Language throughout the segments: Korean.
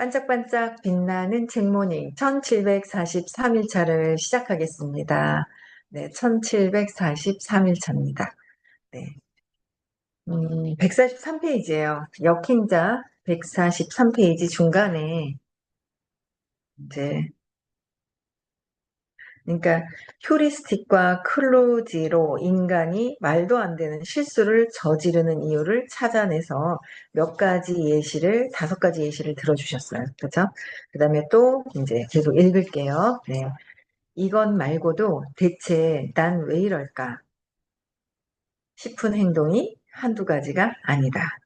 반짝반짝 빛나는 책모닝 1743일차를 시작하겠습니다. 네, 1743일차입니다. 네. 음, 143페이지예요. 역행자 143페이지 중간에 이제 그러니까 휴리스틱과 클로지로 인간이 말도 안 되는 실수를 저지르는 이유를 찾아내서 몇 가지 예시를 다섯 가지 예시를 들어주셨어요. 그렇죠? 그 다음에 또 이제 계속 읽을게요. 네. 이건 말고도 대체 난 왜 이럴까 싶은 행동이 한두 가지가 아니다.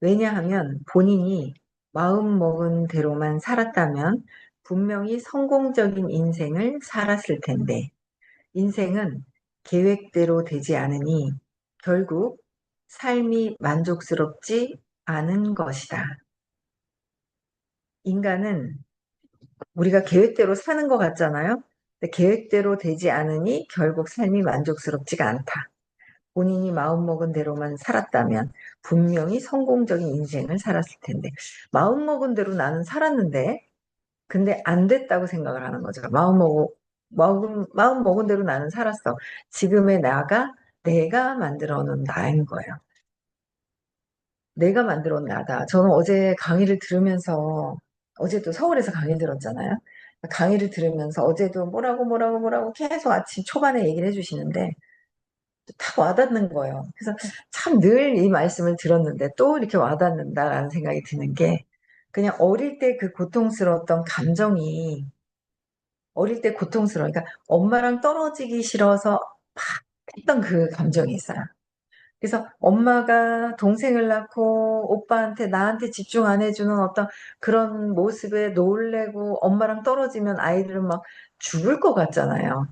왜냐하면 본인이 마음 먹은 대로만 살았다면 분명히 성공적인 인생을 살았을 텐데 인생은 계획대로 되지 않으니 결국 삶이 만족스럽지 않은 것이다. 인간은 우리가 계획대로 사는 것 같잖아요. 계획대로 되지 않으니 결국 삶이 만족스럽지가 않다. 본인이 마음먹은 대로만 살았다면 분명히 성공적인 인생을 살았을 텐데 마음먹은 대로 나는 살았는데 근데 안 됐다고 생각을 하는 거죠. 마음 먹고 마음, 마음 먹은 대로 나는 살았어. 지금의 나가 내가 만들어 놓은 나인 거예요. 내가 만들어 놓은 나다. 저는 어제 강의를 들으면서 어제도 서울에서 강의 들었잖아요. 강의를 들으면서 어제도 뭐라고 뭐라고 뭐라고 계속 아침 초반에 얘기를 해주시는데 다 와닿는 거예요. 그래서 참 늘 이 말씀을 들었는데 또 이렇게 와닿는다라는 생각이 드는 게 그냥 어릴 때 그 고통스러웠던 감정이 어릴 때 고통스러워. 그러니까 엄마랑 떨어지기 싫어서 막 했던 그 감정이 있어요. 그래서 엄마가 동생을 낳고 오빠한테 나한테 집중 안 해주는 어떤 그런 모습에 놀래고 엄마랑 떨어지면 아이들은 막 죽을 것 같잖아요.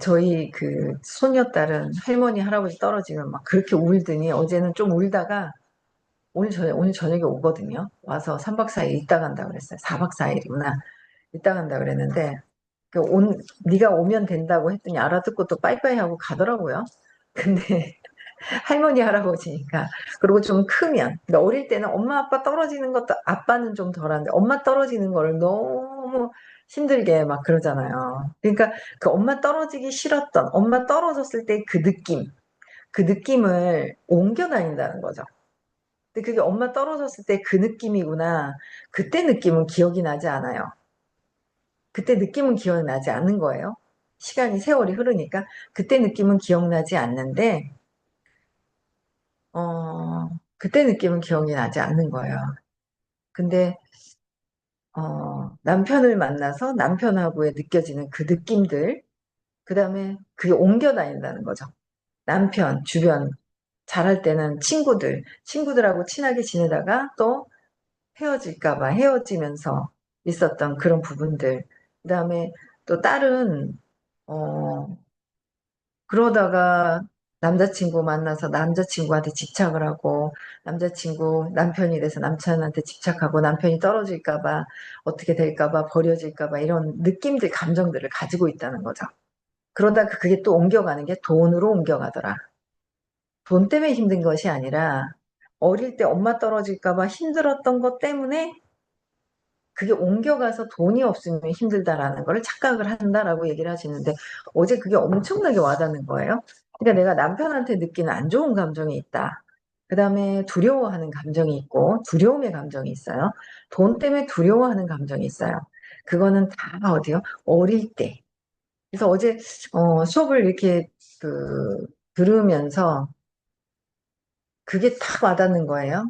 저희 그 손녀딸은 할머니 할아버지 떨어지면 막 그렇게 울더니 어제는 좀 울다가 오늘 저녁 오늘 저녁에 오거든요. 와서 3박 4일 있다 간다 그랬어요. 4박 4일이구나. 있다 간다 그랬는데 그 온, 네가 오면 된다고 했더니 알아듣고 또 빠이빠이 하고 가더라고요. 근데 할머니 할아버지니까 그리고 좀 크면 근데 어릴 때는 엄마 아빠 떨어지는 것도 아빠는 좀 덜한데 엄마 떨어지는 거를 너무 힘들게 막 그러잖아요. 그러니까 그 엄마 떨어지기 싫었던 엄마 떨어졌을 때 그 느낌 그 느낌을 옮겨 다닌다는 거죠. 근데 그게 엄마 떨어졌을 때 그 느낌이구나. 그때 느낌은 기억이 나지 않아요. 그때 느낌은 기억나지 않는 거예요. 시간이 세월이 흐르니까 그때 느낌은 기억나지 않는데 어, 그때 느낌은 기억이 나지 않는 거예요. 근데 어, 남편을 만나서 남편하고의 느껴지는 그 느낌들 그 다음에 그게 옮겨 다닌다는 거죠. 남편, 주변 잘할 때는 친구들, 친구들하고 친하게 지내다가 또 헤어질까봐 헤어지면서 있었던 그런 부분들 그 다음에 또 딸은 어 그러다가 남자친구 만나서 남자친구한테 집착을 하고 남자친구 남편이 돼서 남편한테 집착하고 남편이 떨어질까봐 어떻게 될까봐 버려질까봐 이런 느낌들 감정들을 가지고 있다는 거죠. 그러다가 그게 또 옮겨가는 게 돈으로 옮겨가더라. 돈 때문에 힘든 것이 아니라 어릴 때 엄마 떨어질까봐 힘들었던 것 때문에 그게 옮겨가서 돈이 없으면 힘들다라는 걸 착각을 한다라고 얘기를 하시는데 어제 그게 엄청나게 와닿는 거예요. 그러니까 내가 남편한테 느끼는 안 좋은 감정이 있다. 그 다음에 두려워하는 감정이 있고 두려움의 감정이 있어요. 돈 때문에 두려워하는 감정이 있어요. 그거는 다 어디요? 어릴 때. 그래서 어제 어, 수업을 이렇게 그 들으면서 그게 다 와닿는 거예요.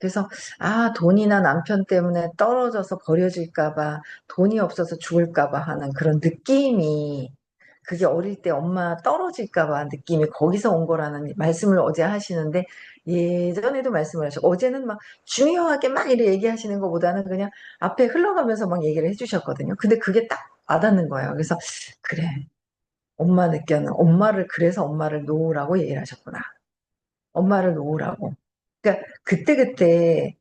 그래서 아 돈이나 남편 때문에 떨어져서 버려질까봐 돈이 없어서 죽을까봐 하는 그런 느낌이 그게 어릴 때 엄마 떨어질까봐 느낌이 거기서 온 거라는 말씀을 어제 하시는데 예전에도 말씀을 하셨고 어제는 막 중요하게 막 이렇게 얘기하시는 것보다는 그냥 앞에 흘러가면서 막 얘기를 해주셨거든요. 근데 그게 딱 와닿는 거예요. 그래서 그래 엄마 느껴는 엄마를 그래서 엄마를 놓으라고 얘기를 하셨구나. 엄마를 놓으라고. 그러니까 그때그때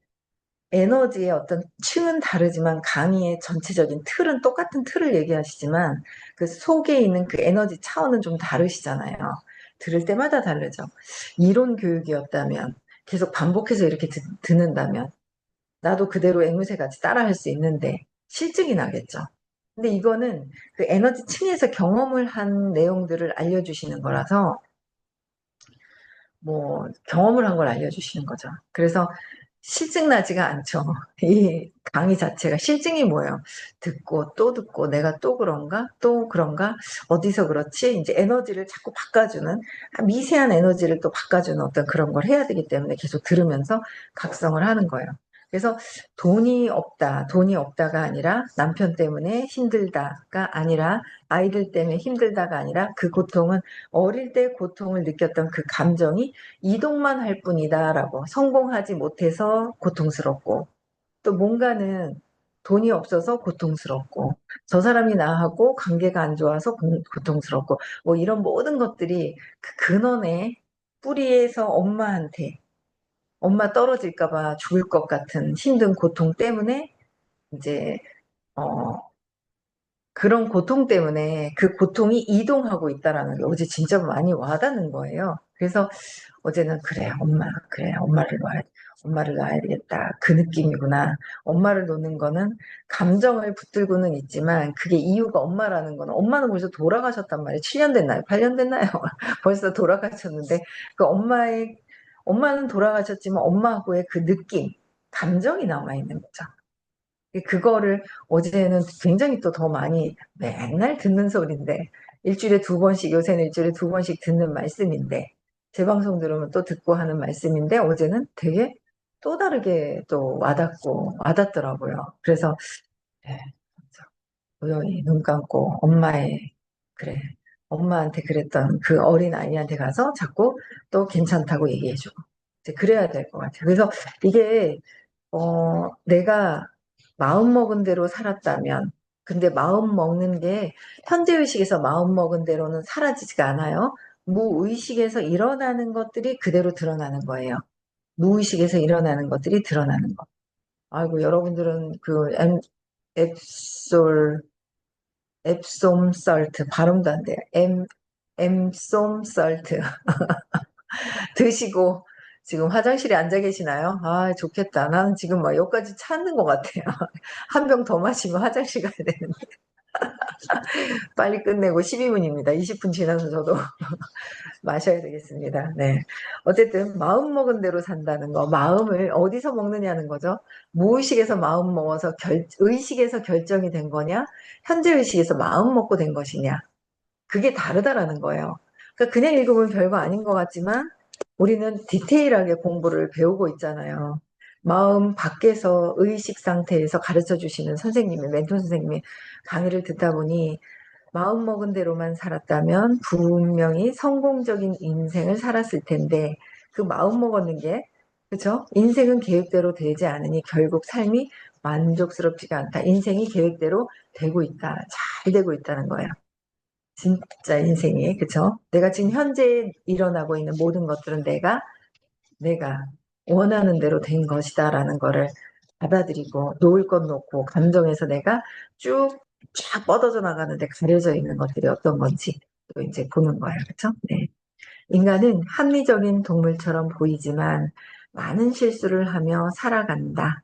에너지의 어떤 층은 다르지만 강의의 전체적인 틀은 똑같은 틀을 얘기하시지만 그 속에 있는 그 에너지 차원은 좀 다르시잖아요. 들을 때마다 다르죠. 이론 교육이었다면 계속 반복해서 이렇게 듣, 는다면 나도 그대로 앵무새 같이 따라할 수 있는데 실증이 나겠죠. 근데 이거는 그 에너지 층에서 경험을 한 내용들을 알려주시는 거라서 뭐 경험을 한 걸 알려주시는 거죠. 그래서 실증 나지가 않죠. 이 강의 자체가 실증이 뭐예요? 듣고 또 듣고 내가 또 그런가? 또 그런가? 어디서 그렇지? 이제 에너지를 자꾸 바꿔주는 미세한 에너지를 또 바꿔주는 어떤 그런 걸 해야 되기 때문에 계속 들으면서 각성을 하는 거예요. 그래서 돈이 없다, 돈이 없다가 아니라 남편 때문에 힘들다가 아니라 아이들 때문에 힘들다가 아니라 그 고통은 어릴 때 고통을 느꼈던 그 감정이 이동만 할 뿐이다라고 성공하지 못해서 고통스럽고 또 뭔가는 돈이 없어서 고통스럽고 저 사람이 나하고 관계가 안 좋아서 고통스럽고 뭐 이런 모든 것들이 그 근원의 뿌리에서 엄마한테 엄마 떨어질까봐 죽을 것 같은 힘든 고통 때문에 이제 어 그런 고통 때문에 그 고통이 이동하고 있다라는 게 어제 진짜 많이 와닿는 거예요. 그래서 어제는 그래 엄마 그래 엄마를 놔야 엄마를 놔야 되겠다. 그 느낌이구나. 엄마를 놓는 거는 감정을 붙들고는 있지만 그게 이유가 엄마라는 거는 엄마는 벌써 돌아가셨단 말이에요. 7년 됐나요? 8년 됐나요? 벌써 돌아가셨는데 그 엄마의 엄마는 돌아가셨지만 엄마하고의 그 느낌, 감정이 남아있는 거죠. 그거를 어제는 굉장히 또 더 많이 맨날 듣는 소리인데 일주일에 두 번씩 요새는 일주일에 두 번씩 듣는 말씀인데 제 방송 들으면 또 듣고 하는 말씀인데 어제는 되게 또 다르게 또 와닿고 와닿더라고요. 그래서 네, 조용히 눈 감고 엄마의 그래 엄마한테 그랬던 그 어린 아이한테 가서 자꾸 또 괜찮다고 이제 그래야 될 것 같아요. 그래서 이게 어, 내가 마음 먹은 대로 살았다면 근데 마음 먹는 게 현재의식에서 마음 먹은 대로는 사라지지가 않아요. 무의식에서 일어나는 것들이 그대로 드러나는 거예요. 무의식에서 일어나는 것들이 드러나는 거. 아이고 여러분들은 그 엠, 앱솔 앱솜 썰트 발음도 안 돼요. 엠 엠솜 썰트 드시고 지금 화장실에 앉아 계시나요? 아 좋겠다. 나는 지금 막 여기까지 찾는 것 같아요. 한 병 더 마시면 화장실 가야 되는데 빨리 끝내고 12분입니다. 20분 지나서 저도 마셔야 되겠습니다. 네. 어쨌든 마음 먹은 대로 산다는 거, 마음을 어디서 먹느냐는 거죠. 무의식에서 마음 먹어서 결, 의식에서 결정이 된 거냐, 현재 의식에서 마음 먹고 된 것이냐. 그게 다르다라는 거예요. 그러니까 그냥 읽으면 별거 아닌 것 같지만 우리는 디테일하게 공부를 배우고 있잖아요. 마음 밖에서 의식 상태에서 가르쳐 주시는 선생님이, 멘토 선생님이 강의를 듣다 보니 마음 먹은 대로만 살았다면 분명히 성공적인 인생을 살았을 텐데 그 마음 먹었는 게 그렇죠? 인생은 계획대로 되지 않으니 결국 삶이 만족스럽지가 않다. 인생이 계획대로 되고 있다. 잘 되고 있다는 거예요. 진짜 인생이 그렇죠? 내가 지금 현재 일어나고 있는 모든 것들은 내가 내가 원하는 대로 된 것이다라는 거를 받아들이고 놓을 것 놓고 감정에서 내가 쭉 쫙 뻗어져 나가는데 가려져 있는 것들이 어떤 건지 또 이제 보는 거예요. 그렇죠? 네. 인간은 합리적인 동물처럼 보이지만 많은 실수를 하며 살아간다.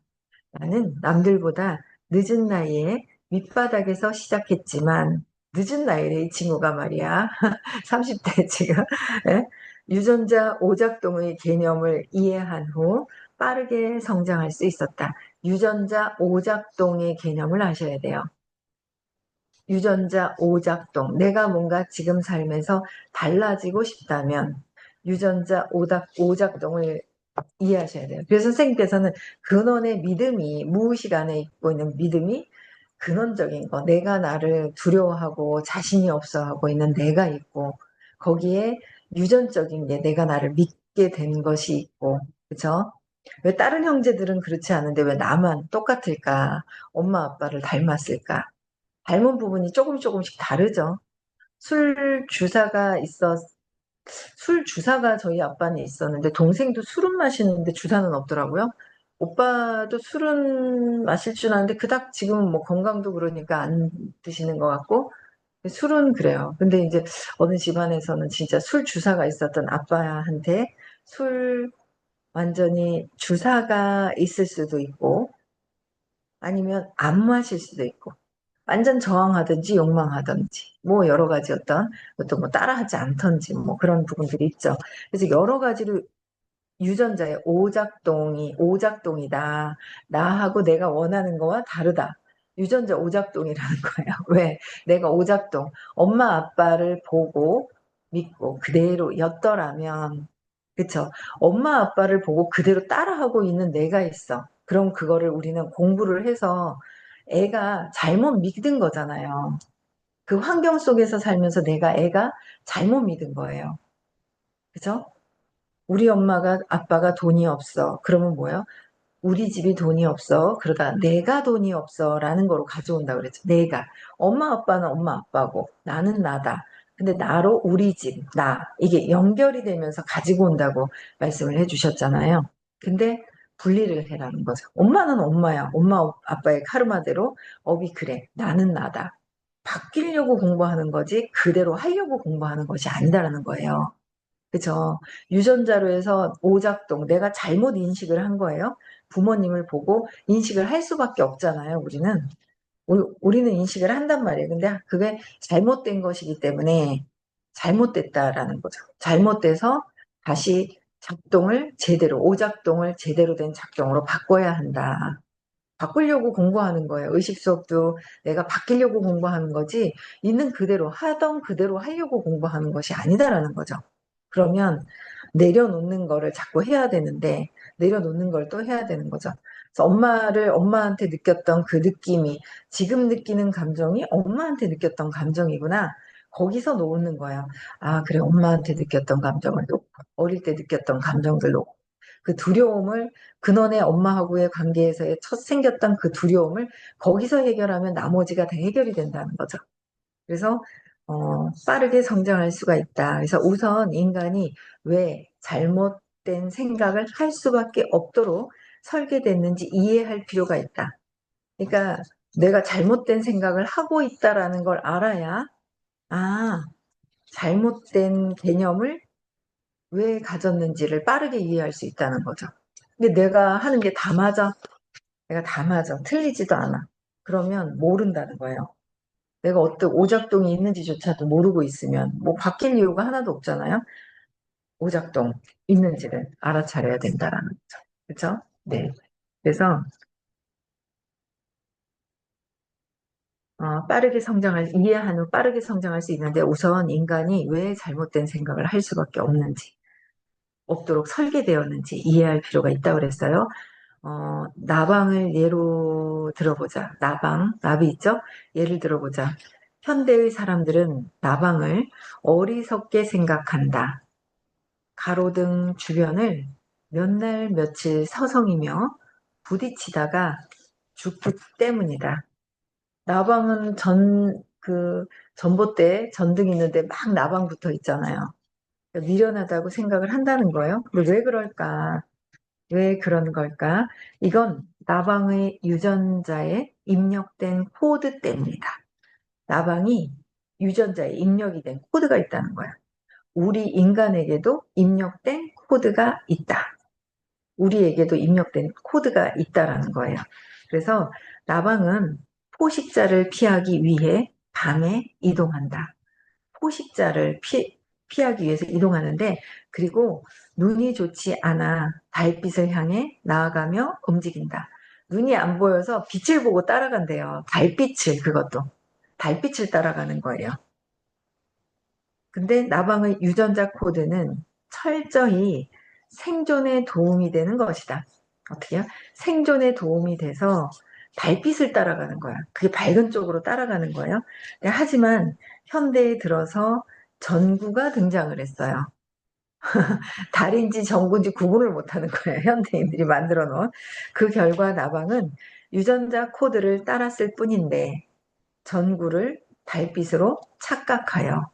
나는 남들보다 늦은 나이에 밑바닥에서 시작했지만 늦은 나이에 이 친구가 말이야 30대 지금 예? 유전자 오작동의 개념을 이해한 후 빠르게 성장할 수 있었다. 유전자 오작동의 개념을 아셔야 돼요. 유전자 오작동. 내가 뭔가 지금 삶에서 달라지고 싶다면 유전자 오작, 오작동을 이해하셔야 돼요. 그래서 선생님께서는 근원의 믿음이 무의식 안에 있고 있는 믿음이 근원적인 거. 내가 나를 두려워하고 자신이 없어 하고 있는 내가 있고 거기에 유전적인 게 내가 나를 믿게 된 것이 있고 그쵸? 왜 다른 형제들은 그렇지 않은데 왜 나만 똑같을까? 엄마 아빠를 닮았을까? 닮은 부분이 조금 조금씩 다르죠. 술 주사가 있었, 술 주사가 저희 아빠는 있었는데 동생도 술은 마시는데 주사는 없더라고요. 오빠도 술은 마실 줄 아는데 그닥 지금은 뭐 건강도 그러니까 안 드시는 것 같고 술은 그래요. 근데 이제 어느 집안에서는 진짜 술 주사가 있었던 아빠한테 술 완전히 주사가 있을 수도 있고 아니면 안 마실 수도 있고 완전 저항하든지 욕망하든지 뭐 여러 가지 어떤 것도 뭐 따라하지 않던지 뭐 그런 부분들이 있죠. 그래서 여러 가지로 유전자의 오작동이 오작동이다. 나하고 내가 원하는 거와 다르다. 유전자 오작동이라는 거예요. 왜? 내가 오작동 엄마 아빠를 보고 믿고 그대로 였더라면 그쵸? 엄마 아빠를 보고 그대로 따라하고 있는 내가 있어. 그럼 그거를 우리는 공부를 해서 애가 잘못 믿은 거잖아요. 그 환경 속에서 살면서 내가 애가 잘못 믿은 거예요. 그죠? 우리 엄마가 아빠가 돈이 없어. 그러면 뭐예요? 우리 집이 돈이 없어. 그러다 내가 돈이 없어. 라는 거로 가져온다 그랬죠. 내가. 엄마 아빠는 엄마 아빠고 나는 나다. 근데 나로 우리 집, 나 이게 연결이 되면서 가지고 온다고 말씀을 해 주셨잖아요. 근데 분리를 해라는 거죠. 엄마는 엄마야. 엄마 아빠의 카르마대로 업이 그래. 나는 나다. 바뀌려고 공부하는 거지 그대로 하려고 공부하는 것이 아니다라는 거예요. 그죠? 유전자로 해서 오작동, 내가 잘못 인식을 한 거예요. 부모님을 보고 인식을 할 수밖에 없잖아요, 우리는. 우리는 인식을 한단 말이에요. 근데 그게 잘못된 것이기 때문에 잘못됐다라는 거죠. 잘못돼서 다시 작동을 제대로, 오작동을 제대로 된 작동으로 바꿔야 한다. 바꾸려고 공부하는 거예요. 의식 수업도 내가 바뀌려고 공부하는 거지, 있는 그대로, 하던 그대로 하려고 공부하는 것이 아니다라는 거죠. 그러면 내려놓는 거를 자꾸 해야 되는데, 내려놓는 걸 또 해야 되는 거죠. 그래서 엄마를 엄마한테 느꼈던 그 느낌이 지금 느끼는 감정이 엄마한테 느꼈던 감정이구나. 거기서 놓는 거야. 아, 그래. 엄마한테 느꼈던 감정을 놓고, 어릴 때 느꼈던 감정들 놓고, 그 두려움을 근원의 엄마하고의 관계에서의 첫 생겼던 그 두려움을 거기서 해결하면 나머지가 다 해결이 된다는 거죠. 그래서 어, 빠르게 성장할 수가 있다. 그래서 우선 인간이 왜 잘못된 생각을 할 수밖에 없도록 설계됐는지 이해할 필요가 있다. 그러니까 내가 잘못된 생각을 하고 있다라는 걸 알아야 아 잘못된 개념을 왜 가졌는지를 빠르게 이해할 수 있다는 거죠. 근데 내가 하는 게 다 맞아. 내가 다 맞아. 틀리지도 않아. 그러면 모른다는 거예요. 내가 어떤 오작동이 있는지조차도 모르고 있으면 뭐 바뀔 이유가 하나도 없잖아요. 오작동 있는지를 알아차려야 된다라는 거죠. 그렇죠? 네. 그래서 어, 빠르게 성장할 이해한 후 빠르게 성장할 수 있는데 우선 인간이 왜 잘못된 생각을 할 수밖에 없는지 없도록 설계되었는지 이해할 필요가 있다고 그랬어요. 어, 나방을 예로 들어보자. 나방, 나비 있죠? 예를 들어보자. 현대의 사람들은 나방을 어리석게 생각한다. 가로등 주변을 몇 날 며칠 서성이며 부딪히다가 죽기 때문이다. 나방은 전, 그, 전봇대 전등 있는데 막 나방 붙어 있잖아요. 미련하다고 생각을 한다는 거예요. 왜 그럴까? 왜 그런 걸까? 이건 나방의 유전자에 입력된 코드 때문이다. 나방이 유전자에 입력이 된 코드가 있다는 거야. 우리 인간에게도 입력된 코드가 있다. 우리에게도 입력된 코드가 있다라는 거예요. 그래서 나방은 포식자를 피하기 위해 밤에 이동한다. 포식자를 피, 피하기 위해서 이동하는데 그리고 눈이 좋지 않아 달빛을 향해 나아가며 움직인다. 눈이 안 보여서 빛을 보고 따라간대요. 달빛을 그것도. 달빛을 따라가는 거예요. 근데 나방의 유전자 코드는 철저히 생존에 도움이 되는 것이다. 어떻게요? 생존에 도움이 돼서 달빛을 따라가는 거야. 그게 밝은 쪽으로 따라가는 거예요. 하지만 현대에 들어서 전구가 등장을 했어요. 달인지 전구인지 구분을 못하는 거예요. 현대인들이 만들어 놓은. 그 결과 나방은 유전자 코드를 따랐을 뿐인데 전구를 달빛으로 착각하여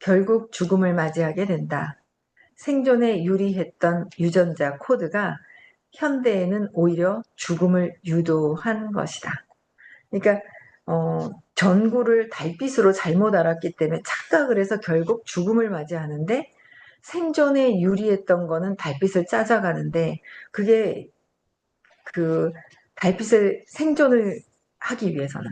결국 죽음을 맞이하게 된다. 생존에 유리했던 유전자 코드가 현대에는 오히려 죽음을 유도한 것이다. 그러니까 어, 전구를 달빛으로 잘못 알았기 때문에 착각을 해서 결국 죽음을 맞이하는데 생존에 유리했던 거는 달빛을 찾아가는데 그게 그 달빛을 생존을 하기 위해서는.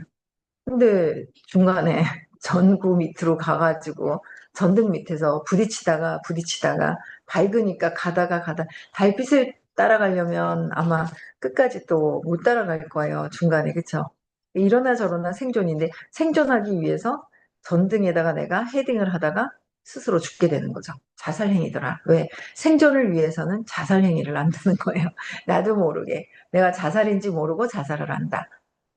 근데 중간에 전구 밑으로 가가지고 전등 밑에서 부딪히다가 부딪히다가 밝으니까 가다가 가다 달빛을 따라가려면 아마 끝까지 또 못 따라갈 거예요. 중간에 그쵸? 이러나 저러나 생존인데 생존하기 위해서 전등에다가 내가 헤딩을 하다가 스스로 죽게 되는 거죠. 자살행위더라. 왜? 생존을 위해서는 자살행위를 한다는 거예요. 나도 모르게. 내가 자살인지 모르고 자살을 한다.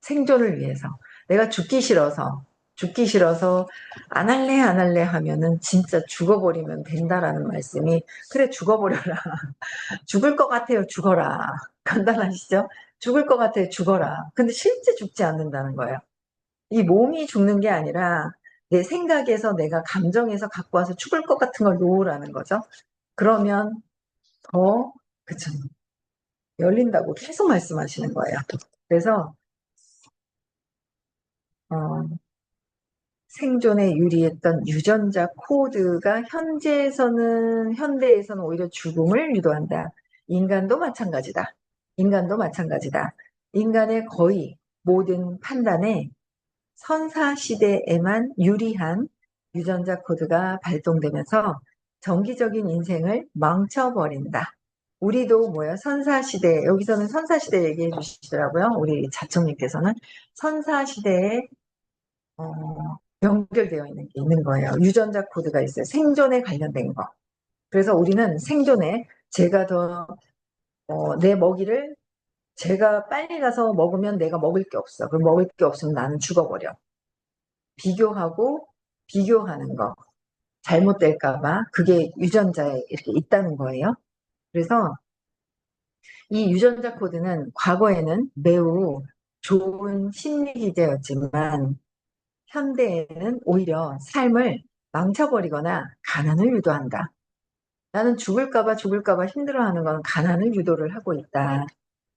생존을 위해서. 내가 죽기 싫어서, 죽기 싫어서 안 할래, 안 할래 하면은 진짜 죽어버리면 된다라는 말씀이, 그래, 죽어버려라. 죽을 것 같아요, 죽어라. 간단하시죠? 죽을 것 같아요, 죽어라. 근데 실제 죽지 않는다는 거예요. 이 몸이 죽는 게 아니라 내 생각에서 내가 감정에서 갖고 와서 죽을 것 같은 걸 놓으라는 거죠. 그러면 더, 그쵸. 열린다고 계속 말씀하시는 거예요. 그래서, 어, 생존에 유리했던 유전자 코드가 현재에서는, 현대에서는 오히려 죽음을 유도한다. 인간도 마찬가지다. 인간도 마찬가지다. 인간의 거의 모든 판단에 선사 시대에만 유리한 유전자 코드가 발동되면서 정기적인 인생을 망쳐버린다. 우리도 뭐야 선사시대 여기서는 선사시대 얘기해 주시더라고요. 우리 자청님께서는 선사시대에 어, 연결되어 있는 게 있는 거예요. 유전자 코드가 있어요. 생존에 관련된 거. 그래서 우리는 생존에 제가 더, 어, 내 먹이를 제가 빨리 가서 먹으면 내가 먹을 게 없어. 그럼 먹을 게 없으면 나는 죽어버려. 비교하고 비교하는 거. 잘못될까봐 그게 유전자에 이렇게 있다는 거예요. 그래서 이 유전자 코드는 과거에는 매우 좋은 심리 기제였지만 현대에는 오히려 삶을 망쳐버리거나 가난을 유도한다. 나는 죽을까봐 죽을까봐 힘들어하는 건 가난을 유도를 하고 있다.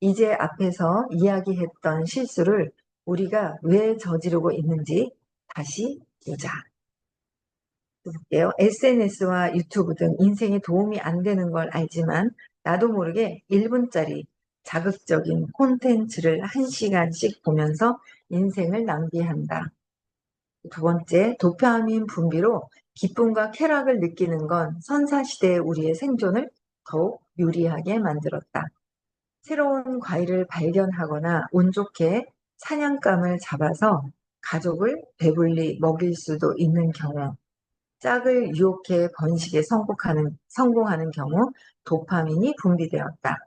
이제 앞에서 이야기했던 실수를 우리가 왜 저지르고 있는지 다시 보자. 볼게요. SNS와 유튜브 등 인생에 도움이 안 되는 걸 알지만 나도 모르게 1분짜리 자극적인 콘텐츠를 1시간씩 보면서 인생을 낭비한다. 두 번째, 도파민 분비로 기쁨과 쾌락을 느끼는 건 선사시대의 우리의 생존을 더욱 유리하게 만들었다. 새로운 과일을 발견하거나 운 좋게 사냥감을 잡아서 가족을 배불리 먹일 수도 있는 경우, 짝을 유혹해 번식에 성공하는, 성공하는 경우 도파민이 분비되었다.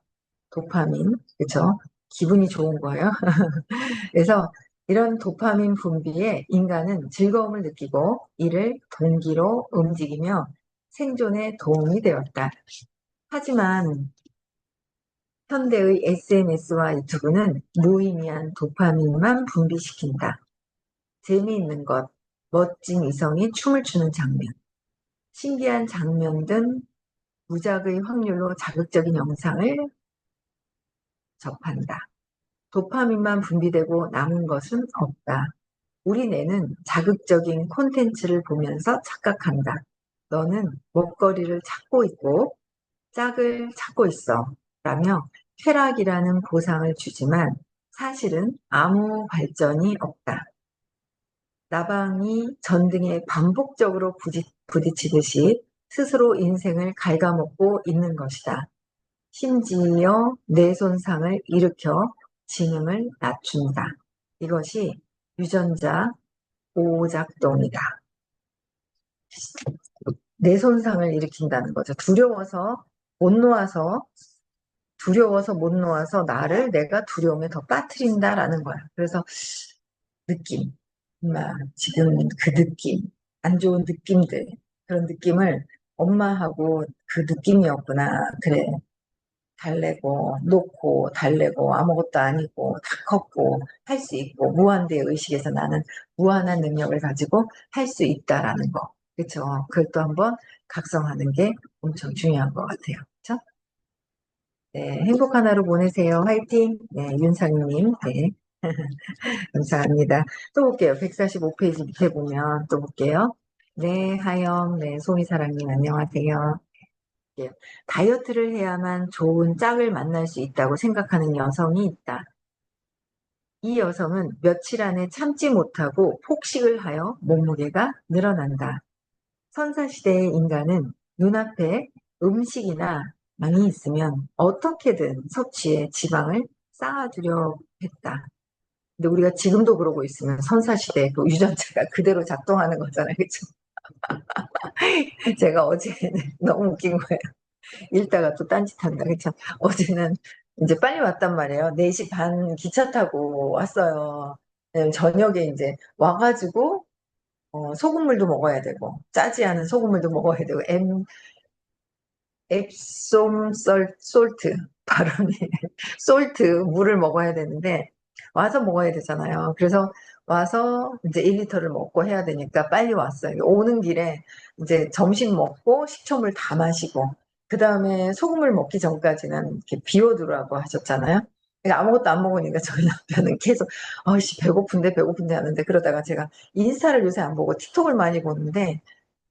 도파민, 그쵸? 기분이 좋은 거예요. 그래서 이런 도파민 분비에 인간은 즐거움을 느끼고 이를 동기로 움직이며 생존에 도움이 되었다. 하지만 현대의 SNS와 유튜브는 무의미한 도파민만 분비시킨다. 재미있는 것, 멋진 이성이 춤을 추는 장면, 신기한 장면 등 무작의 확률로 자극적인 영상을 접한다. 도파민만 분비되고 남은 것은 없다. 우리 뇌는 자극적인 콘텐츠를 보면서 착각한다. 너는 먹거리를 찾고 있고 짝을 찾고 있어. 라며 쾌락이라는 보상을 주지만 사실은 아무 발전이 없다. 나방이 전등에 반복적으로 부딪히듯이 스스로 인생을 갉아먹고 있는 것이다. 심지어 뇌 손상을 일으켜 지능을 낮춘다. 이것이 유전자 오작동이다. 뇌 손상을 일으킨다는 거죠. 두려워서 못 놓아서 두려워서 못 놓아서 나를 내가 두려움에 더 빠뜨린다라는 거야. 그래서 느낌, 막 지금 그 느낌, 안 좋은 느낌들 그런 느낌을 엄마하고 그 느낌이었구나. 그래. 달래고 놓고 달래고 아무것도 아니고 다 컸고 할 수 있고 무한대 의식에서 나는 무한한 능력을 가지고 할 수 있다라는 거. 그렇죠? 또 한번 각성하는 게 엄청 중요한 것 같아요. 그렇죠? 네, 행복한 하루 보내세요. 화이팅! 네, 윤상님. 네. 감사합니다. 또 볼게요. 145페이지 밑에 보면 또 볼게요. 네, 하영, 네, 소미사랑님 안녕하세요. 네, 다이어트를 해야만 좋은 짝을 만날 수 있다고 생각하는 여성이 있다. 이 여성은 며칠 안에 참지 못하고 폭식을 하여 몸무게가 늘어난다. 선사시대의 인간은 눈앞에 음식이나 양이 있으면 어떻게든 섭취해 지방을 쌓아두려 했다. 근데 우리가 지금도 그러고 있으면 선사시대 그 유전자가 그대로 작동하는 거잖아요. 그쵸? 제가 어제는 너무 웃긴 거예요. 읽다가 또 딴짓한다. 그쵸? 어제는 이제 빨리 왔단 말이에요. 4시 반 기차 타고 왔어요. 네, 저녁에 이제 와가지고 어, 소금물도 먹어야 되고 짜지 않은 소금물도 먹어야 되고 엠 앱솜 썰, 솔트 발음이 솔트 물을 먹어야 되는데 와서 먹어야 되잖아요. 그래서 와서 이제 1리터를 먹고 해야 되니까 빨리 왔어요. 오는 길에 이제 점심 먹고 식초물 다 마시고 그 다음에 소금을 먹기 전까지는 이렇게 비워두라고 하셨잖아요. 아무것도 안 먹으니까 저희 남편은 계속 아씨 배고픈데 배고픈데 하는데 그러다가 제가 인스타를 요새 안 보고 틱톡을 많이 보는데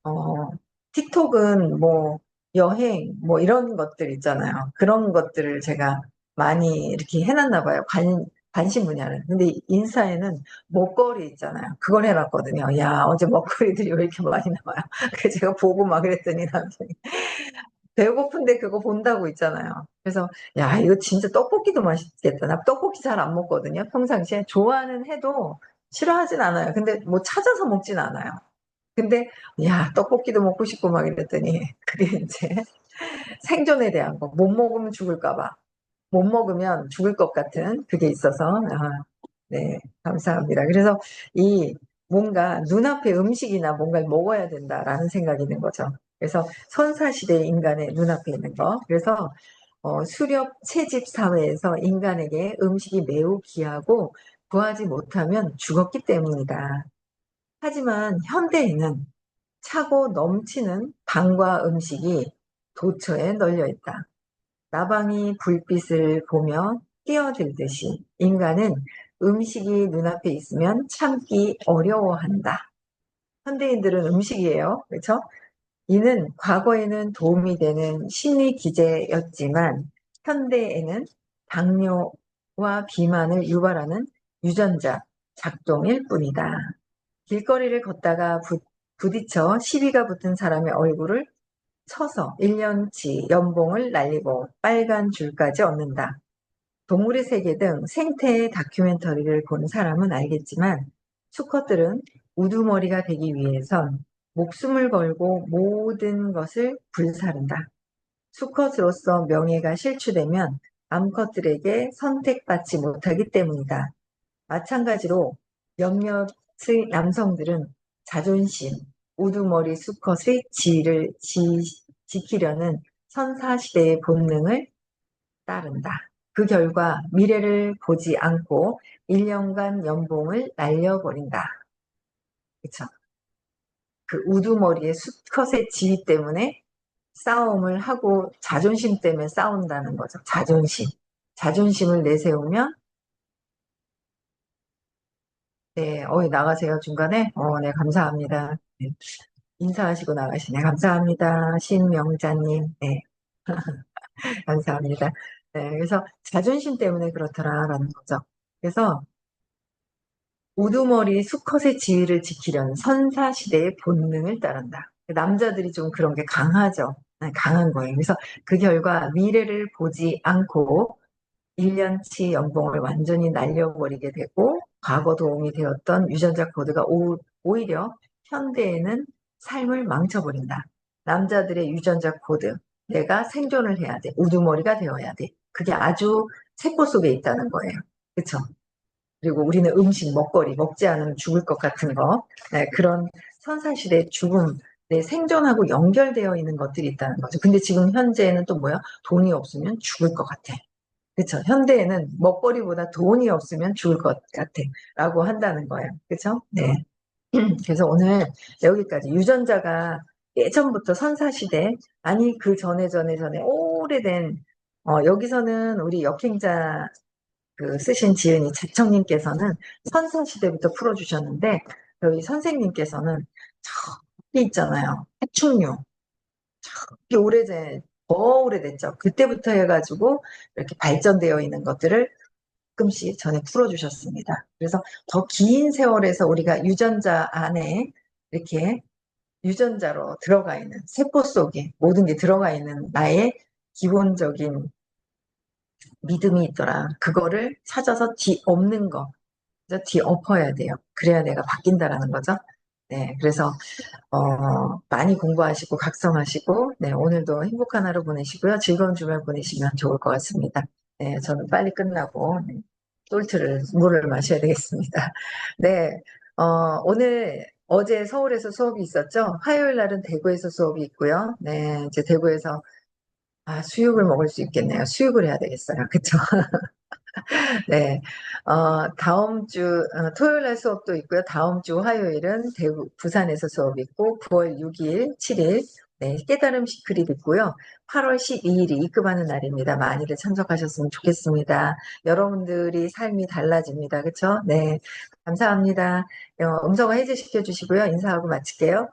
어 틱톡은 뭐 여행 뭐 이런 것들 있잖아요. 그런 것들을 제가 많이 이렇게 해놨나 봐요. 관, 관심 분야를. 근데 인스타에는 먹거리 있잖아요. 그걸 해놨거든요. 야, 어제 먹거리들이 왜 이렇게 많이 나와요? 그래서 제가 보고 막 그랬더니 남편이 배고픈데 그거 본다고 있잖아요. 그래서 야, 이거 진짜 떡볶이도 맛있겠다. 나 떡볶이 잘 안 먹거든요. 평상시에 좋아는 해도 싫어하진 않아요. 근데 뭐 찾아서 먹진 않아요. 근데 야 떡볶이도 먹고 싶고 막 이랬더니 그게 이제 생존에 대한 거 못 먹으면 죽을까 봐 못 먹으면 죽을 것 같은 그게 있어서. 아, 네 감사합니다. 그래서 이 뭔가 눈앞에 음식이나 뭔가를 먹어야 된다라는 생각이 있는 거죠. 그래서 선사시대 인간의 눈앞에 있는 거. 그래서 어, 수렵 채집 사회에서 인간에게 음식이 매우 귀하고 구하지 못하면 죽었기 때문이다. 하지만 현대에는 차고 넘치는 방과 음식이 도처에 널려 있다. 나방이 불빛을 보며 뛰어들듯이 인간은 음식이 눈앞에 있으면 참기 어려워한다. 현대인들은 음식이에요. 그렇죠? 이는 과거에는 도움이 되는 심리 기제였지만 현대에는 당뇨와 비만을 유발하는 유전자 작동일 뿐이다. 길거리를 걷다가 부, 부딪혀 시비가 붙은 사람의 얼굴을 쳐서 1년치 연봉을 날리고 빨간 줄까지 얻는다. 동물의 세계 등 생태의 다큐멘터리를 본 사람은 알겠지만 수컷들은 우두머리가 되기 위해선 목숨을 걸고 모든 것을 불사른다. 수컷으로서 명예가 실추되면 암컷들에게 선택받지 못하기 때문이다. 마찬가지로 몇몇 남성들은 자존심, 우두머리 수컷의 지위를 지, 지키려는 선사시대의 본능을 따른다. 그 결과 미래를 보지 않고 1년간 연봉을 날려버린다. 그쵸? 그 우두머리의 수컷의 지위 때문에 싸움을 하고 자존심 때문에 싸운다는 거죠. 자존심. 자존심을 내세우면 네, 어, 나가세요, 중간에? 어, 네, 감사합니다. 네. 인사하시고 나가시네. 감사합니다. 신명자님. 네. 감사합니다. 네, 그래서 자존심 때문에 그렇더라라는 거죠. 그래서 우두머리 수컷의 지위를 지키려는 선사시대의 본능을 따른다. 남자들이 좀 그런 게 강하죠. 네, 강한 거예요. 그래서 그 결과 미래를 보지 않고 1년치 연봉을 완전히 날려버리게 되고 과거 도움이 되었던 유전자 코드가 오, 오히려 현대에는 삶을 망쳐버린다. 남자들의 유전자 코드, 내가 생존을 해야 돼. 우두머리가 되어야 돼. 그게 아주 세포 속에 있다는 거예요. 그쵸? 그리고 우리는 음식, 먹거리, 먹지 않으면 죽을 것 같은 거. 네, 그런 선사시대 죽음, 내 생존하고 연결되어 있는 것들이 있다는 거죠. 근데 지금 현재는 또 뭐야? 돈이 없으면 죽을 것 같아. 그렇죠. 현대에는 먹거리보다 돈이 없으면 죽을 것 같아. 라고 한다는 거예요. 그렇죠? 네. 그래서 오늘 여기까지 유전자가 예전부터 선사시대 아니 그 전에 전에 전에 오래된 어, 여기서는 우리 역행자 그 쓰신 지은이 재청님께서는 선사시대부터 풀어주셨는데 여기 선생님께서는 저기 있잖아요. 해충류. 저기 오래된 더 오래됐죠. 그때부터 해가지고 이렇게 발전되어 있는 것들을 가끔씩 전에 풀어주셨습니다. 그래서 더 긴 세월에서 우리가 유전자 안에 이렇게 유전자로 들어가 있는 세포 속에 모든 게 들어가 있는 나의 기본적인 믿음이 있더라. 그거를 찾아서 뒤엎는 거. 뒤엎어야 돼요. 그래야 내가 바뀐다라는 거죠. 네, 그래서 어, 많이 공부하시고 각성하시고 네, 오늘도 행복한 하루 보내시고요. 즐거운 주말 보내시면 좋을 것 같습니다. 네, 저는 빨리 끝나고 네, 똘트를 물을 마셔야 되겠습니다. 네, 어, 오늘 어제 서울에서 수업이 있었죠. 화요일 날은 대구에서 수업이 있고요. 네, 이제 대구에서 아, 수육을 먹을 수 있겠네요. 수육을 해야 되겠어요. 그쵸? 네. 어, 다음 주, 어, 토요일 날 수업도 있고요. 다음 주 화요일은 대구, 부산에서 수업이 있고, 9월 6일, 7일, 네, 깨달음 시크릿 있고요. 8월 12일이 입금하는 날입니다. 많이들 참석하셨으면 좋겠습니다. 여러분들이 삶이 달라집니다. 그쵸? 네. 감사합니다. 어, 음성화 해제시켜 주시고요. 인사하고 마칠게요.